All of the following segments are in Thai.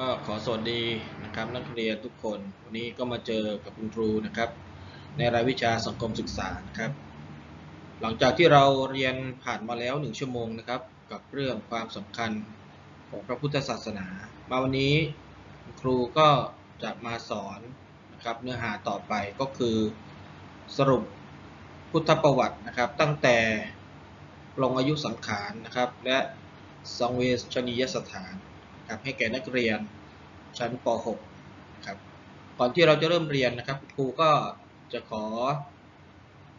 ก็ขอสวัสดีนะครับนักเรียนทุกคนวันนี้ก็มาเจอกับคุณครูนะครับ ในรายวิชาสังคมศึกษานะครับ หลังจากที่เราเรียนผ่านมาแล้วหนึ่งชั่วโมงนะครับ กับเรื่องความสำคัญของพระพุทธศาสนา มาวันนี้คุณครูก็จะมาสอนนะครับเนื้อหาต่อไปก็คือสรุปพุทธประวัตินะครับ ตั้งแต่ลงอายุสังขารนะครับ และสังเวชนียสถาน ครับให้แก่นักเรียนชั้นป .6 ครับก่อนที่เราจะเริ่มเรียนนะครับครูก็จะขอ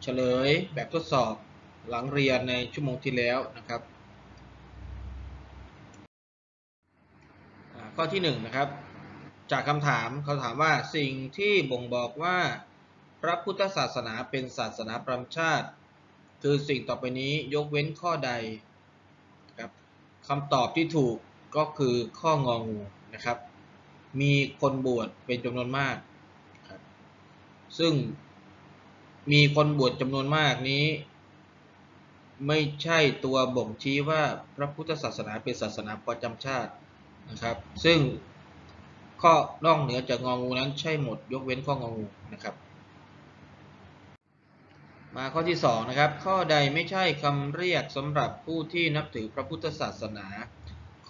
เฉลยแบบทดสอบหลังเรียนในชั่วโมงที่แล้วนะครับข้อที่1นงนะครับ จากคำถามเขาถามว่าสิ่งที่บ่งบอกว่าพระพุทธศาสนาเป็นศาสนาประจำชาติ คือสิ่งต่อไปนี้ยกเว้นข้อใดครับคำตอบที่ถูก ก็คือข้ององูนะครับ มีคนบวชเป็นจำนวนมากครับซึ่งมีคนบวชจำนวนมากนี้ ไม่ใช่ตัวบ่งชี้ว่าพระพุทธศาสนาเป็นศาสนาประจำชาตินะครับ ซึ่งข้อนอกเหนือจากงองูนั้นใช่หมดยกเว้นข้ององูนะครับ มาข้อที่2นะครับ ข้อใดไม่ใช่คำเรียกสำหรับผู้ที่นับถือพระพุทธศาสนา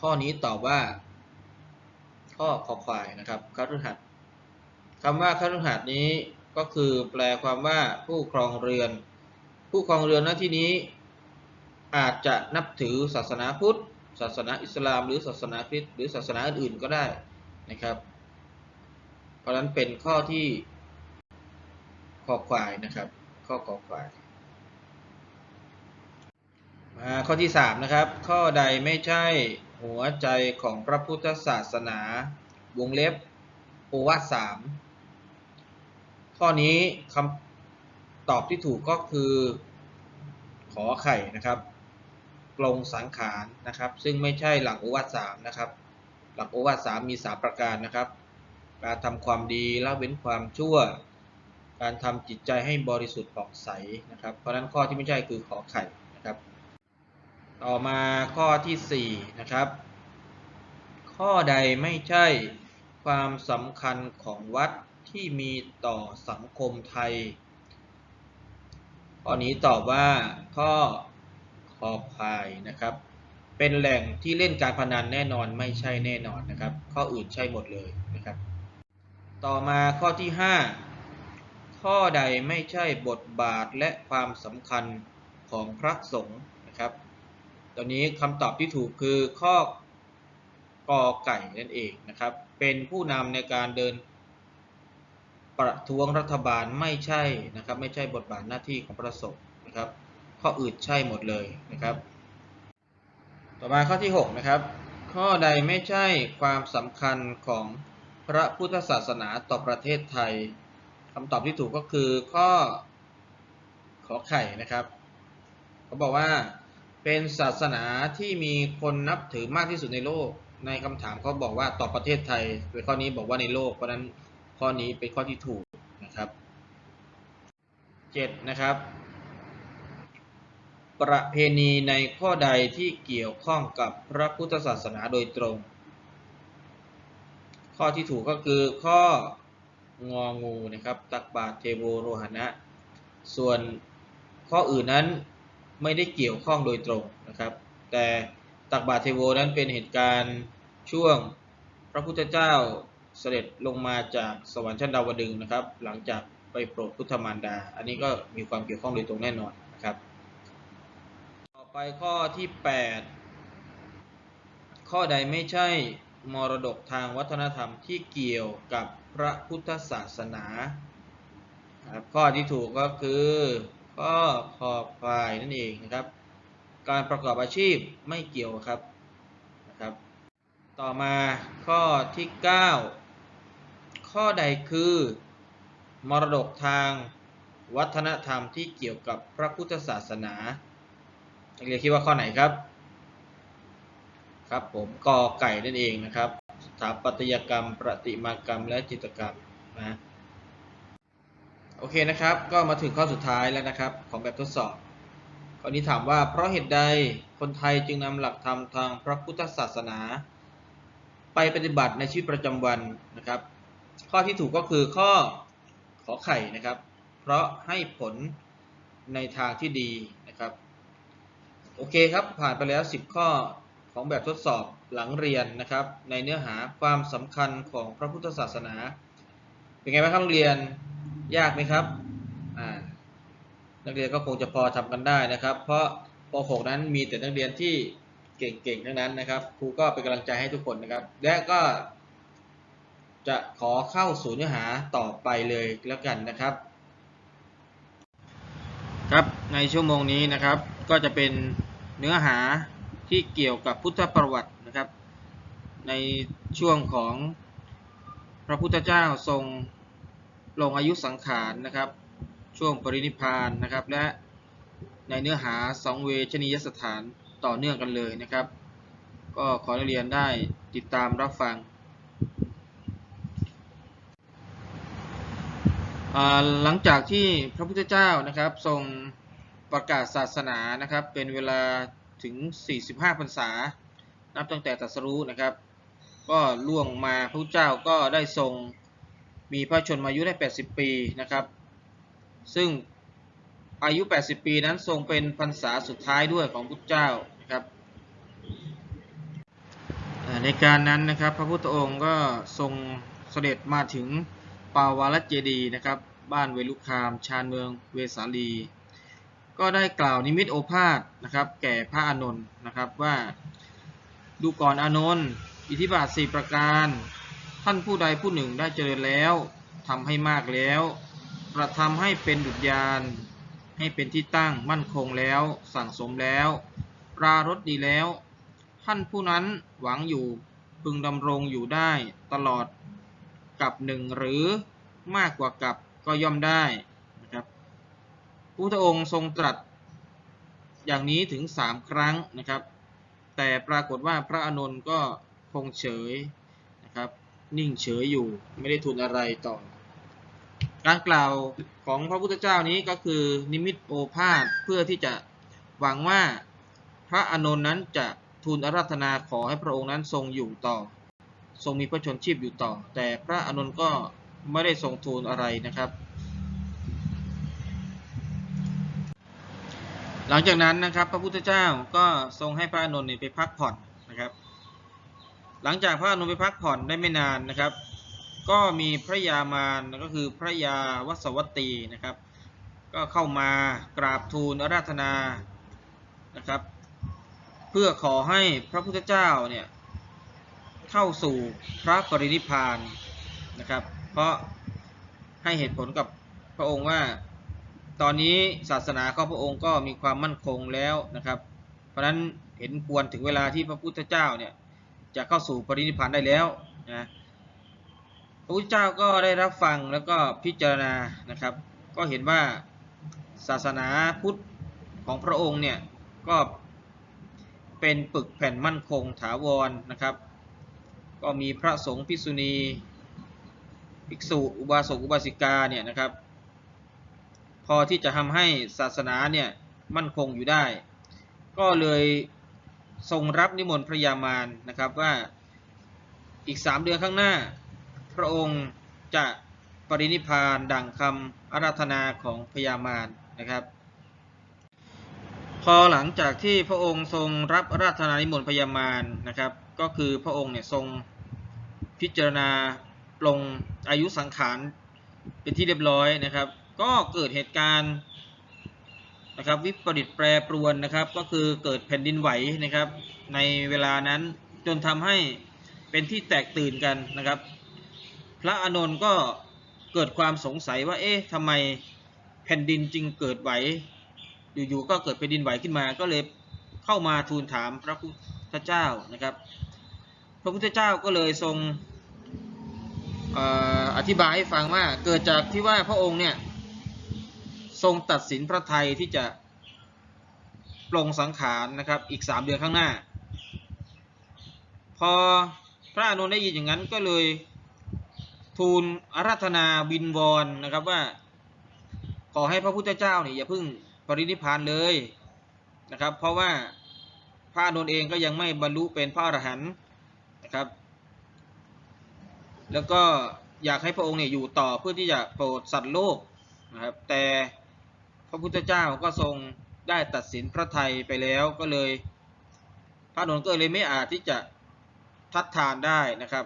ข้อนี้ตอบว่า ข้อขอควายนะครับคฤหัสถ์คำว่าคฤหัสถ์นี้ก็คือแปลความว่าผู้ครองเรือน ผู้ครองเรือนณที่นี้ อาจจะนับถือศาสนาพุทธ ศาสนาอิสลาม หรือศาสนาคริสต์หรือศาสนาอื่นๆก็ได้นะครับ เพราะฉะนั้นเป็นข้อที่ขอควายนะครับ ข้อขอควายข้อที่3นะครับ ข้อใดไม่ใช่ หัวใจของพระพุทธศาสนา วงเล็บโอวาทสามข้อนี้คำตอบที่ถูกก็คือขอไข่นะครับปลงสังขารนะครับ ซึ่งไม่ใช่หลักโอวาทสามนะครับ หลักโอวาทสามมีสามประการนะครับ การทำความดีละเว้นความชั่ว การทำจิตใจให้บริสุทธิ์ผ่องใสนะครับ เพราะนั้นข้อที่ไม่ใช่คือขอไข่นะครับ ต่อมาข้อที่4นะครับ ข้อใดไม่ใช่ความสำคัญของวัดที่มีต่อสังคมไทย ข้อนี้ตอบว่าข้อคอบพายนะครับ เป็นแหล่งที่เล่นการพนันแน่นอนไม่ใช่แน่นอนนะครับ ข้ออื่นใช่หมดเลยนะครับ ต่อมาข้อที่ 5 ข้อใดไม่ใช่บทบาทและความสำคัญของพระสงฆ์นะครับ ตอนนี้คำตอบที่ถูกคือข้อกอไก่นั่นเองนะครับ เป็นผู้นำในการเดินประท้วงรัฐบาลไม่ใช่นะครับ ไม่ใช่บทบาทหน้าที่ของพระสงฆ์นะครับ ข้ออื่นใช่หมดเลยนะครับ ต่อมาข้อที่ 6 นะครับ ข้อใดไม่ใช่ความสำคัญของพระพุทธศาสนาต่อประเทศไทยคำตอบที่ถูกก็คือข้อขอไข่นะครับเขาบอกว่า เป็นศาสนาที่มีคนนับถือมากที่สุดในโลก ในคำถามเขาบอกว่าต่อประเทศไทยโดยข้อนี้บอกว่าในโลก เพราะนั้นข้อนี้เป็นข้อที่ถูกนะครับ7นะครับ ประเพณีในข้อใดที่เกี่ยวข้องกับพระพุทธศาสนาโดยตรง ข้อที่ถูกก็คือข้ององูนะครับ ตักบาตเทโวโรหณะ ส่วนข้ออื่นนั้น ไม่ได้เกี่ยวข้องโดยตรงนะครับ แต่ตักบาตเทโวนั้นเป็นเหตุการณ์ช่วงพระพุทธเจ้าเสด็จลงมาจากสวรรค์ชั้นดาวดึงนะครับ หลังจากไปโปรดพุทธมารดา อันนี้ก็มีความเกี่ยวข้องโดยตรงแน่นอนนะครับ ต่อไปข้อที่ 8 ข้อใดไม่ใช่มรดกทางวัฒนธรรมที่เกี่ยวกับพระพุทธศาสนาครับข้อที่ถูกก็คือ ข้อขอบควายนั่นเองนะครับ การประกอบอาชีพไม่เกี่ยวครับนะครับ ต่อมาข้อที่ 9 ข้อใดคือ มรดกทางวัฒนธรรมที่เกี่ยวกับพระพุทธศาสนานักเรียนคิดว่าข้อไหนครับ ครับผมกอไก่นั่นเองนะครับ สถาปัตยกรรม ประติมากรรมและจิตรกรรมนะ โอเคนะครับ ก็มาถึงข้อสุดท้ายแล้วนะครับ ของแบบทดสอบ ข้อนี้ถามว่าเพราะเหตุใดคนไทยจึงนำหลักธรรมทางพระพุทธศาสนา ไปปฏิบัติในชีวิตประจำวันนะครับ ข้อที่ถูกก็คือข้อขอไข่นะครับ เพราะให้ผลในทางที่ดีนะครับ โอเคครับ ผ่านไปแล้ว 10 ข้อของแบบทดสอบหลังเรียนนะครับ ในเนื้อหาความสำคัญของพระพุทธศาสนา เป็นไงบ้างครับนักเรียน ยากไหมครับอ่านักเรียนก็คงจะพอทำกันได้นะครับ เพราะป .6 นั้นมีแต่นักเรียนที่เก่งๆทั้งนั้นนะครับ ครูก็เป็นกำลังใจให้ทุกคนนะครับ และก็จะขอเข้าสู่เนื้อหาต่อไปเลยแล้วกันนะครับ ครับในชั่วโมงนี้นะครับ ก็จะเป็นเนื้อหาที่เกี่ยวกับพุทธประวัตินะครับ ในช่วงของพระพุทธเจ้าทรง ลงอายุสังขารนะครับ ช่วงปรินิพานนะครับ และในเนื้อหาสองเวชนียสถานต่อเนื่องกันเลยนะครับ ก็ขอนักเรียนได้ติดตามรับฟังหลังจากที่พระพุทธเจ้านะครับทรงประกาศศาสนานะครับ เป็นเวลาถึง 45พรรษา นับตั้งแต่ตรัสรู้นะครับ ก็ล่วงมาพระพุทธเจ้าก็ได้ทรง มีพระชนมายุได้ 80 ปีนะครับ ซึ่งอายุ 80 ปีนั้นทรงเป็นพรรษาสุดท้ายด้วยของพุทธเจ้านะครับในการนั้นนะครับพระพุทธองค์ก็ทรงเสด็จมาถึงปาวาลเจดีนะครับ บ้านเวลุคาม ชานเมืองเวสาลี ก็ได้กล่าวนิมิตโอภาษนะครับ แก่พระอานนท์นะครับว่าดูก่อนอานนท์อิทธิบาทสี่ประการ ท่านผู้ใดผู้หนึ่งได้เจริญแล้วทำให้มากแล้วกระทำให้เป็นดุจยาน ให้เป็นที่ตั้งมั่นคงแล้ว สั่งสมแล้ว ปรารถดีแล้ว ท่านผู้นั้นหวังอยู่พึงดำรงอยู่ได้ตลอดกับหนึ่งหรือมากกว่ากับก็ย่อมได้นะครับพระพุทธองค์ทรงตรัส อย่างนี้ถึงสามครั้งนะครับ แต่ปรากฏว่าพระอานนท์ก็คงเฉย นิ่งเฉยอยู่ไม่ได้ทูลอะไรต่อ การกล่าวของพระพุทธเจ้านี้ก็คือนิมิตโอภาษเพื่อที่จะหวังว่าพระอนนท์นั้นจะทูลอาราธนาขอให้พระองค์นั้นทรงอยู่ต่อ ทรงมีพระชนชีพอยู่ต่อ แต่พระอนนท์ก็ไม่ได้ทรงทูลอะไรนะครับ หลังจากนั้นนะครับ พระพุทธเจ้าก็ทรงให้พระอนนท์เนี่ยไปพักผ่อนนะครับ หลังจากพระอนนท์ไปพักผ่อนได้ไม่นานนะครับ ก็มีพระยามารก็คือพระยาวสวัตตีนะครับ ก็เข้ามากราบทูลอาราธนานะครับ เพื่อขอให้พระพุทธเจ้าเนี่ยเข้าสู่พระปรินิพพานนะครับ เพราะให้เหตุผลกับพระองค์ว่าตอนนี้ศาสนาของพระองค์ก็มีความมั่นคงแล้วนะครับ เพราะฉะนั้นเห็นควรถึงเวลาที่พระพุทธเจ้าเนี่ย จะเข้าสู่ปรินิพพานได้แล้วนะพระพุทธเจ้าก็ได้รับฟังแล้วก็พิจารณานะครับ ก็เห็นว่าศาสนาพุทธของพระองค์เนี่ยก็เป็นปึกแผ่นมั่นคงถาวรนะครับ ก็มีพระสงฆ์ภิกษุณีภิกษุอุบาสกอุบาสิกาเนี่ยนะครับ พอที่จะทำให้ศาสนาเนี่ยมั่นคงอยู่ได้ ก็เลย ทรงรับนิมนต์พระยามารนะครับว่าอีกสามเดือนข้างหน้า พระองค์จะปรินิพานดังคำอาราธนาของพระยามารนะครับ พอหลังจากที่พระองค์ทรงรับอาราธนานิมนต์พระยามารนะครับ ก็คือพระองค์เนี่ยทรงพิจารณาลงอายุสังขารเป็นที่เรียบร้อยนะครับ ก็เกิดเหตุการณ์ นะครับวิปริตแปรปรวนนะครับก็คือเกิดแผ่นดินไหวนะครับในเวลานั้นจนทำให้เป็นที่แตกตื่นกันนะครับ พระอานนท์ก็เกิดความสงสัยว่าเอ๊ะทำไมแผ่นดินจึงเกิดไหว อยู่ๆก็เกิดแผ่นดินไหวขึ้นมาก็เลยเข้ามาทูลถามพระพุทธเจ้านะครับ พระพุทธเจ้าก็เลยทรงออธิบายให้ฟังว่าเกิดจากที่ว่าพระองค์เนี่ย ทรงตัดสินพระไทยที่จะปลงสังขารนะครับอีกสามเดือนข้างหน้า พอพระอานนได้ยินอย่างนั้นก็เลยทูลอาราธนาวินวอนนะครับว่า ขอให้พระพุทธเจ้าเนี่ยอย่าเพิ่งปรินิพานเลยนะครับ เพราะว่าพระอานนเองก็ยังไม่บรรลุเป็นพระอรหันต์นะครับ แล้วก็อยากให้พระองค์เนี่ยอยู่ต่อเพื่อที่จะโปรดสัตว์โลกนะครับแต่ ระพุทธเจ้าก็ทรงได้ตัดสินพระไทยไปแล้วก็เลย พระนนท์ก็เลยไม่อาจที่จะทัดทานได้นะครับ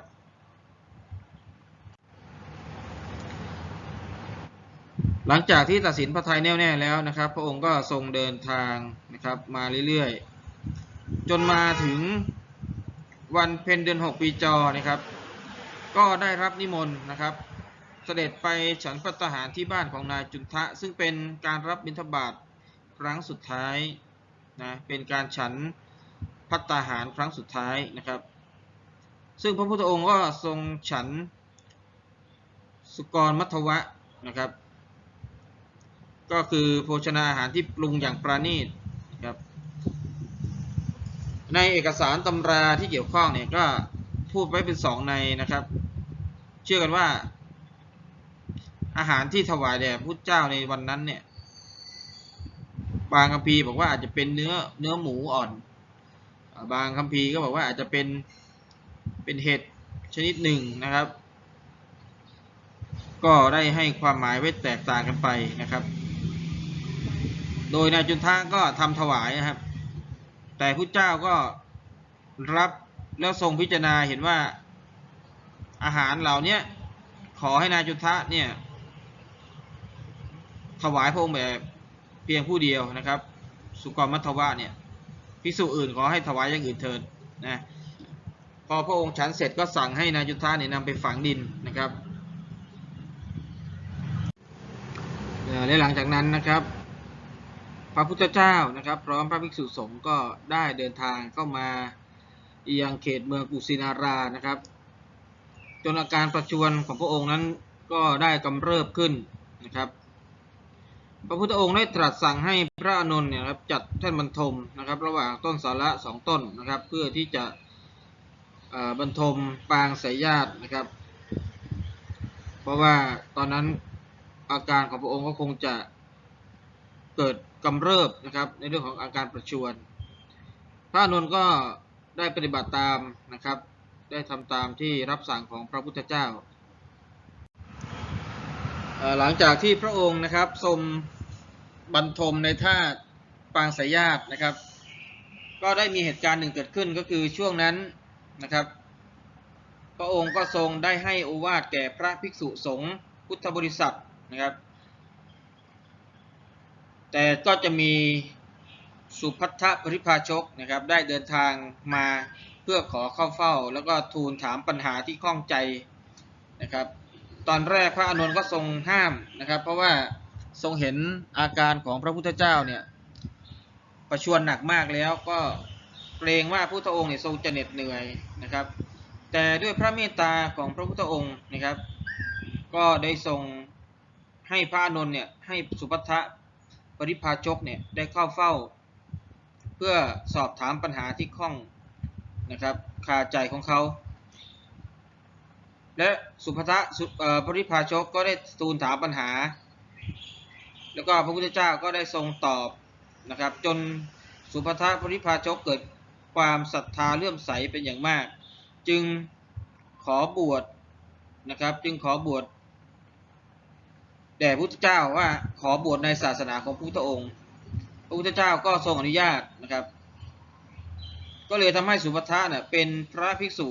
หลังจากที่ตัดสินพระไทยแน่วแน่แล้วนะครับ พระองค์ก็ทรงเดินทางนะครับมาเรื่อยๆ จนมาถึงวันเพ็ญเดือนหกปีจอนะครับ ก็ได้รับนิมนต์นะครับ สด็จไปฉันพัตตาหารที่บ้านของนายจุนทะ ซึ่งเป็นการรับบิณฑบาตครั้งสุดท้ายนะเป็นการฉันพัตตาหารครั้งสุดท้ายนะครับ ซึ่งพระพุทธองค์ก็ทรงฉันสุกรมัทวะนะครับ ก็คือโภชนาอาหารที่ปรุงอย่างประณีตนะครับในเอกสารตำราที่เกี่ยวข้องเนี่ยก็พูดไว้เป็นสองในนะครับ เชื่อกันว่า อาหารที่ถวายแด่พุทธเจ้าในวันนั้นเนี่ย บางคัมภีร์บอกว่าอาจจะเป็นเนื้อเนื้อหมูอ่อน บางคัมภีร์ก็บอกว่าอาจจะเป็นเป็นเห็ดชนิดหนึ่งนะครับ ก็ได้ให้ความหมายไว้แตกต่างกันไปนะครับ โดยนายจุนทะก็ทำถวายนะครับ แต่พุทธเจ้าก็รับแล้วทรงพิจารณาเห็นว่าอาหารเหล่านี้ขอให้นายจุนทะเนี่ย ถวายพระองค์แบบเพียงผู้เดียวนะครับ สุกรมัทวะเนี่ยภิกษุอื่นขอให้ถวายอย่างอื่นเถิดนะพอพระองค์ฉันเสร็จก็สั่งให้นายจุนทะเนี่ยนำไปฝังดินนะครับและหลังจากนั้นนะครับ พระพุทธเจ้านะครับ พร้อมพระภิกษุสงฆ์ก็ได้เดินทางเข้ามายังเขตเมืองกุสินารานะครับ จนอาการประชวนของพระองค์นั้นก็ได้กำเริบขึ้นนะครับ พระพุทธองค์ได้ตรัสสั่งให้พระอานนท์เนี่ยครับจัดแท่นบรรทมนะครับ ระหว่างต้นสาระสองต้นนะครับ เพื่อที่จะบรรทมปางสายญาตินะครับ เพราะว่าตอนนั้นอาการของพระองค์ก็คงจะเกิดกำเริบนะครับ ในเรื่องของอาการประชวรพระอานนท์ก็ได้ปฏิบัติตามนะครับ ได้ทำตามที่รับสั่งของพระพุทธเจ้า หลังจากที่พระองค์นะครับทรงบรรทมในท่าปางสายญาตินะครับ ก็ได้มีเหตุการณ์หนึ่งเกิดขึ้นก็คือช่วงนั้นนะครับ พระองค์ก็ทรงได้ให้โอวาทแก่พระภิกษุสงฆ์พุทธบริษัทนะครับ แต่ก็จะมีสุพัทธปริภาชกนะครับได้เดินทางมาเพื่อขอเข้าเฝ้า แล้วก็ทูลถามปัญหาที่ข้องใจนะครับ ตอนแรกพระอานนท์ก็ทรงห้ามนะครับ เพราะว่าทรงเห็นอาการของพระพุทธเจ้าเนี่ยประชวรหนักมากแล้วก็เกรงว่าพระพุทธองค์เนี่ยทรงจะเหน็ดเหนื่อยนะครับ แต่ด้วยพระเมตตาของพระพุทธองค์นะครับ ก็ได้ทรงให้พระอานนท์เนี่ยให้สุภัทะปริพาชกเนี่ยได้เข้าเฝ้า เพื่อสอบถามปัญหาที่ข้องนะครับคาใจของเขา และสุภทะสุเอ่อปริพาชกก็ได้ทูลถามปัญหา แล้วก็พระพุทธเจ้าก็ได้ทรงตอบนะครับ จนสุภทะปริพาชกเกิดความศรัทธาเลื่อมใสเป็นอย่างมาก จึงขอบวชนะครับ จึงขอบวชแด่พระพุทธเจ้าว่าขอบวชในศาสนาของพระพุทธองค์ พระพุทธเจ้าก็ทรงอนุญาตนะครับ ก็เลยทำให้สุภัททะเนี่ยเป็นพระภิกษุ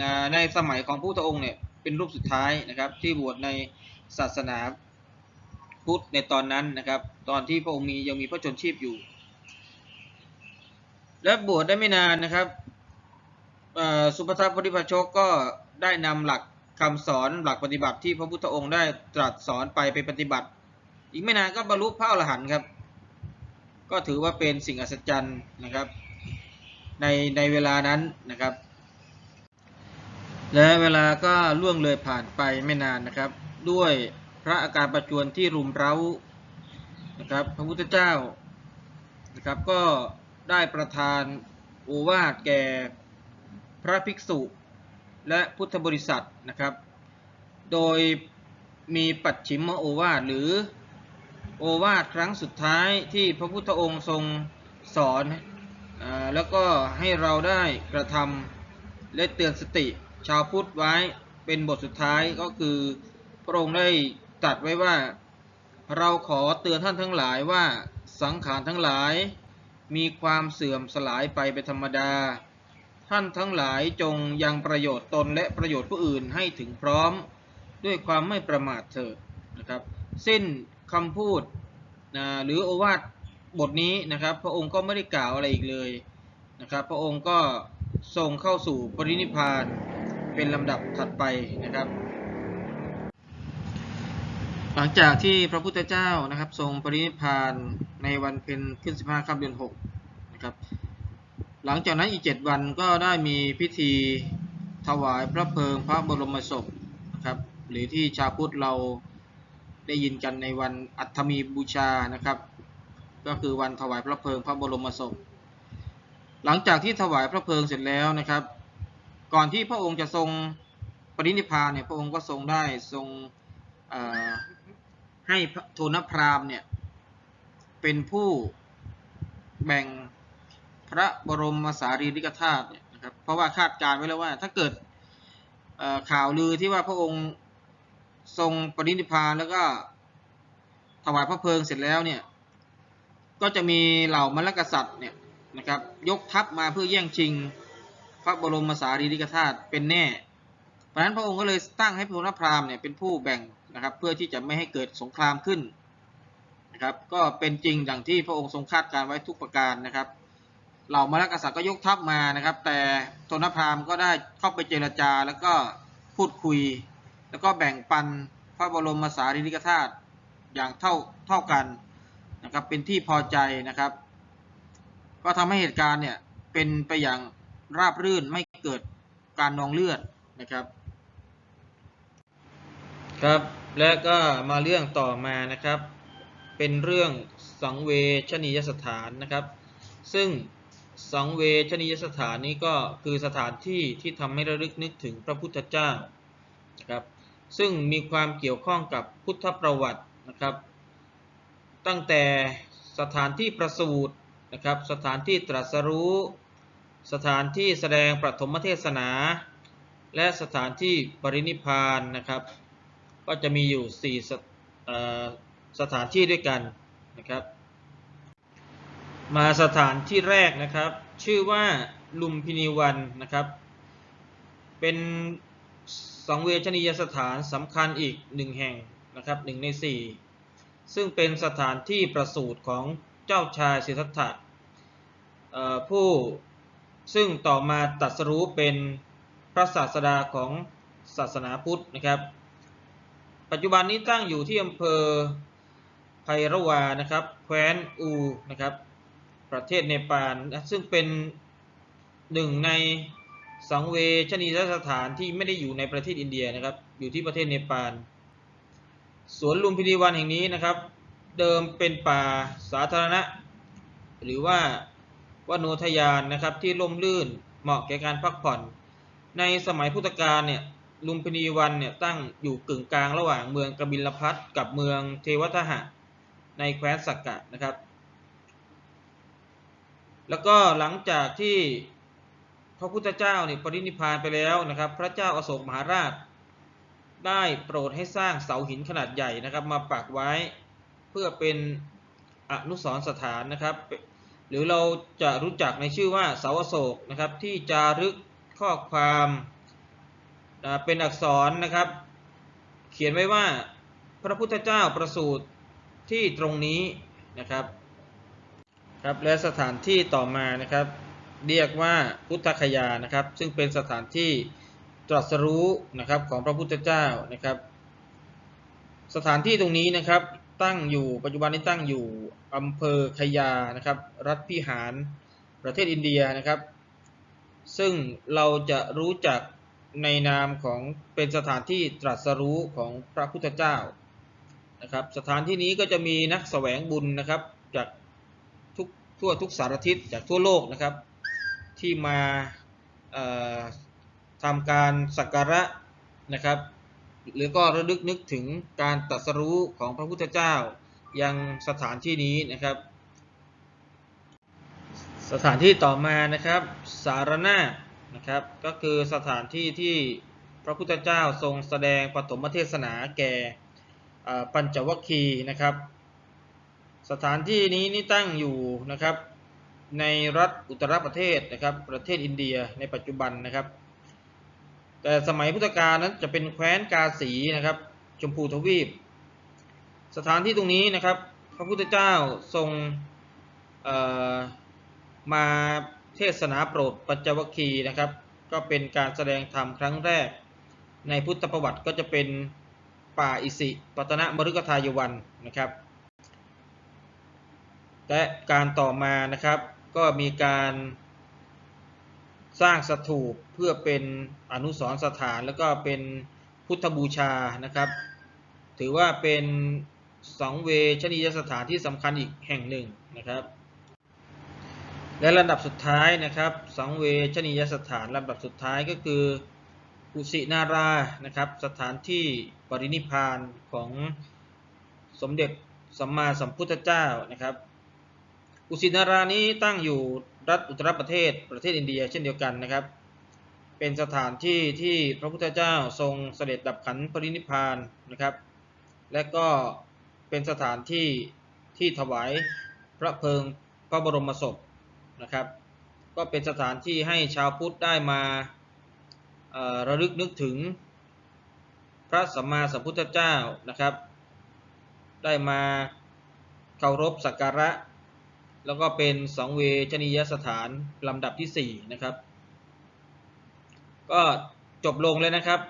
นะในสมัยของพระพุทธองค์เนี่ยเป็นรูปสุดท้ายนะครับที่บวชในศาสนาพุทธในตอนนั้นนะครับตอนที่พระองค์มียังมีพระชนชีพอยู่ และบวชได้ไม่นานนะครับสุภทัพปฏิภาชกก็ได้นำหลักคำสอนหลักปฏิบัติที่พระพุทธองค์ได้ตรัสสอนไปไปปฏิบัติ อีกไม่นานก็บรรลุพระอรหันต์ครับ ก็ถือว่าเป็นสิ่งอัศจรรย์นะครับ ในในเวลานั้นนะครับ และเวลาก็ล่วงเลยผ่านไปไม่นานนะครับ ด้วยพระอาการประจวนที่รุมเร้านะครับ พระพุทธเจ้านะครับก็ได้ประทานโอวาทแก่พระภิกษุ และพุทธบริษัทนะครับ โดยมีปัจฉิมโอวาทหรือโอวาทครั้งสุดท้ายที่พระพุทธองค์ทรงสอนอแล้วก็ให้เราได้กระทำและเตือนสติ ชาวพุทธไว้เป็นบทสุดท้ายก็คือ พระองค์ได้ตรัสไว้ว่า เราขอเตือนท่านทั้งหลายว่าสังขารทั้งหลาย มีความเสื่อมสลายไปเป็นธรรมดา ท่านทั้งหลายจงยังประโยชน์ตนและประโยชน์ผู้อื่นให้ถึงพร้อม ด้วยความไม่ประมาทเถิดนะครับ สิ้นคำพูดนะหรือโอวาทบทนี้นะครับ พระองค์ก็ไม่ได้กล่าวอะไรอีกเลยนะครับ พระองค์ก็ทรงเข้าสู่ปรินิพพาน เป็นลำดับถัดไปนะครับ หลังจากที่พระพุทธเจ้านะครับทรงปรินิพพานในวันเพ็ญขึ้น 15ค่ำเดือน6นะครับ หลังจากนั้นอีก 7 วันก็ได้มีพิธีถวายพระเพลิงพระบรมศพนะครับ หรือที่ชาวพุทธเราได้ยินกันในวันอัฐมีบูชานะครับ ก็คือวันถวายพระเพลิงพระบรมศพ หลังจากที่ถวายพระเพลิงเสร็จแล้วนะครับ ก่อนที่พระองค์จะทรงปรินิพพานเนี่ยพระองค์ก็ทรงได้ทรงให้โทนพราหมณ์เนี่ยเป็นผู้แบ่งพระบรมสารีริกธาตุเนี่ยนะครับเพราะว่าคาดการณ์ไว้แล้วว่า ถ้าเกิดข่าวลือที่ว่าพระองค์ทรงปรินิพพานแล้วก็ถวายพระเพลิงเสร็จแล้วเนี่ยก็จะมีเหล่ามรรคกษัตริย์เนี่ยนะครับยกทัพมาเพื่อแย่งชิง ระบรมสารีริกธาตุเป็นแน่ เพราะนั้นพระองค์ก็เลยตั้งให้พระนพราหมณ์เนี่ยเป็นผู้แบ่งนะครับ เพื่อที่จะไม่ให้เกิดสงครามขึ้นนะครับ ก็เป็นจริงอย่างที่พระองค์ทรงคาดการไว้ทุกประการนะครับ เหล่ามรรคกษัตริย์ก็ยกทัพมานะครับ แต่โทนพราหมณ์ก็ได้เข้าไปเจรจาแล้วก็พูดคุย แล้วก็แบ่งปันพระบรมสารีริกธาตุอย่างเท่าเท่ากันนะครับ เป็นที่พอใจนะครับ ก็ทำให้เหตุการณ์เนี่ยเป็นไปอย่าง ราบรื่นไม่เกิดการนองเลือดนะครับ ครับและก็มาเรื่องต่อมานะครับ เป็นเรื่องสังเวชนียสถานนะครับ ซึ่งสังเวชนียสถานนี้ก็คือสถานที่ที่ทำให้ระลึกนึกถึงพระพุทธเจ้านะครับ ซึ่งมีความเกี่ยวข้องกับพุทธประวัตินะครับ ตั้งแต่สถานที่ประสูตินะครับ สถานที่ตรัสรู้ สถานที่แสดงประถมเทศนา และสถานที่ปรินิพานนะครับ ก็จะมีอยู่ 4สถเอ่อสถานที่ด้วยกันนะครับ มาสถานที่แรกนะครับ ชื่อว่าลุมพินีวันนะครับ เป็นสังเวชนียสถานสำคัญอีกหนึ่งแห่งนะครับหนึ่งใน 4 ซึ่งเป็นสถานที่ประสูติของเจ้าชายสิทธัตถะผู้ ซึ่งต่อมาตรัสรู้เป็นพระศาสดาของศาสนาพุทธนะครับ ปัจจุบันนี้ตั้งอยู่ที่อำเภอไพรวานะครับแคว้นอูนะครับ ประเทศเนปาลนะซึ่งเป็นหนึ่งในสังเวชนีสถานที่ไม่ได้อยู่ในประเทศอินเดียนะครับ อยู่ที่ประเทศเนปาลสวนลุมพินีวันแห่งนี้นะครับ เดิมเป็นป่าสาธารณะ หรือว่า วโนทยานนะครับที่ร่มรื่นเหมาะแก่การพักผ่อน ในสมัยพุทธกาลเนี่ยลุมพินีวันเนี่ยตั้งอยู่กึ่งกลางระหว่างเมืองกบิลพัทกับเมืองเทวทหะ ในแคว้นสักกะนะครับ แล้วก็หลังจากที่พระพุทธเจ้าเนี่ยปรินิพพานไปแล้วนะครับ พระเจ้าอาโศกมหาราช ได้โปรดให้สร้างเสาหินขนาดใหญ่นะครับ มาปักไว้เพื่อเป็นอนุสรณ์สถานนะครับ หรือเราจะรู้จักในชื่อว่าเสาโศกนะครับ ที่จารึกข้อความเป็นอักษรนะครับ เขียนไว้ว่าพระพุทธเจ้าประสูติที่ตรงนี้นะครับครับและสถานที่ต่อมานะครับ เรียกว่าพุทธคยานะครับ ซึ่งเป็นสถานที่ตรัสรู้นะครับของพระพุทธเจ้านะครับ สถานที่ตรงนี้นะครับ ตั้งอยู่ ปัจจุบันนี้ตั้งอยู่อำเภอขยานะครับ รัฐพิหารประเทศอินเดียนะครับ ซึ่งเราจะรู้จักในนามของเป็นสถานที่ตรัสรู้ของพระพุทธเจ้านะครับ สถานที่นี้ก็จะมีนักแสวงบุญนะครับจากทุกทั่วทุกสารทิศจากทั่วโลกนะครับ ที่มาทำการสักการะนะครับ หรือก็ระลึกนึกถึงการตรัสรู้ของพระพุทธเจ้า ยังสถานที่นี้นะครับ สถานที่ต่อมานะครับสารนานะครับ ก็คือสถานที่ที่พระพุทธเจ้าทรงแสดงปฐมเทศนาแก่ปัญจวัคคีย์นะครับ สถานที่นี้นี่ตั้งอยู่นะครับในรัฐอุตตรประเทศนะครับ ประเทศอินเดียในปัจจุบันนะครับ แต่สมัยพุทธกาลนั้นจะเป็นแคว้นกาสีนะครับ ชมพูทวีป สถานที่ตรงนี้นะครับ พระพุทธเจ้าทรงมาเทศนาโปรดปัญจวัคคีนะครับ ก็เป็นการแสดงธรรมครั้งแรก ในพุทธประวัติก็จะเป็นป่าอิสิปตนะมฤคทายวันนะครับ และการต่อมานะครับก็มีการ สร้างสถูปเพื่อเป็นอนุสรสถานแล้วก็เป็นพุทธบูชานะครับ ถือว่าเป็นสังเวชนียสถานที่สำคัญอีกแห่งหนึ่งนะครับ และลำดับสุดท้ายนะครับ สังเวชนียสถานลำดับสุดท้ายก็คือกุสินารานะครับ สถานที่ปรินิพานของสมเด็จสัมมาสัมพุทธเจ้านะครับ กุสินารานี้ตั้งอยู่รัฐอุตรประเทศประเทศอินเดียเช่นเดียวกันนะครับ เป็นสถานที่ที่พระพุทธเจ้าทรงเสด็จดับขันปรินิพานนะครับ และก็เป็นสถานที่ที่ถวายพระเพลิงพระบรมศพนะครับ ก็เป็นสถานที่ให้ชาวพุทธได้มาระลึกนึกถึงพระสัมมาสัมพุทธเจ้านะครับ ได้มาเคารพสักการะ แล้วก็เป็นสังเวชนียสถานลำดับที่ 4 นะครับ ก็จบลงเลยนะครับ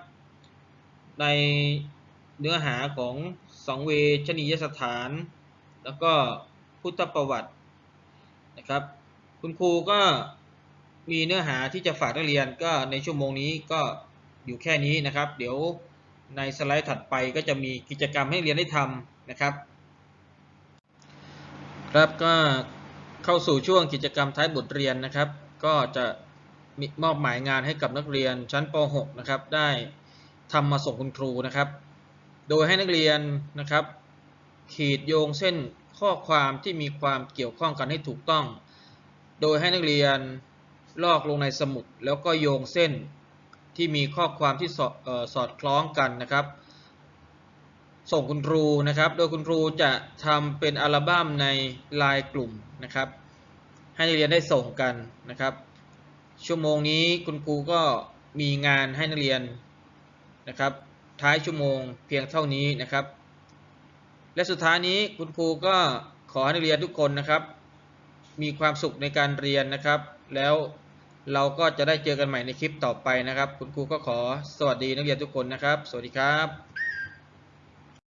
ในเนื้อหาของสังเวชนียสถาน แล้วก็พุทธประวัตินะครับ คุณครูก็มีเนื้อหาที่จะฝากนักเรียนก็ในชั่วโมงนี้ก็อยู่แค่นี้นะครับ เดี๋ยวในสไลด์ถัดไปก็จะมีกิจกรรมให้เรียนได้ทำนะครับ ครับก็ เข้าสู่ช่วงกิจกรรมท้ายบทเรียนนะครับ ก็จะมีมอบหมายงานให้กับนักเรียนชั้นป .6 นะครับ ได้ทำมาส่งคุณครูนะครับ โดยให้นักเรียนนะครับ ขีดโยงเส้นข้อความที่มีความเกี่ยวข้องกันให้ถูกต้อง โดยให้นักเรียนลอกลงในสมุด แล้วก็โยงเส้นที่มีข้อความที่สอดเอ่อสอดคล้องกันนะครับ ส่งคุณครูนะครับ โดยคุณครูจะทำเป็นอัลบั้มในลน์กลุ่มนะครับ ให้นักเรียนได้ส่งกันนะครับ ชั่วโมงนี้คุณครูก็มีงานให้นักเรียนนะครับ ท้ายชั่วโมงเพียงเท่านี้นะครับ และสุดท้ายนี้คุณครูก็ขอให้นักเรียนทุกคนนะครับ มีความสุขในการเรียนนะครับ แล้วเราก็จะได้เจอกันใหม่ในคลิปต่อไปนะครับ คุณครูก็ขอสวัสดีนักเรียนทุกคนนะครับ สวัสดีครับ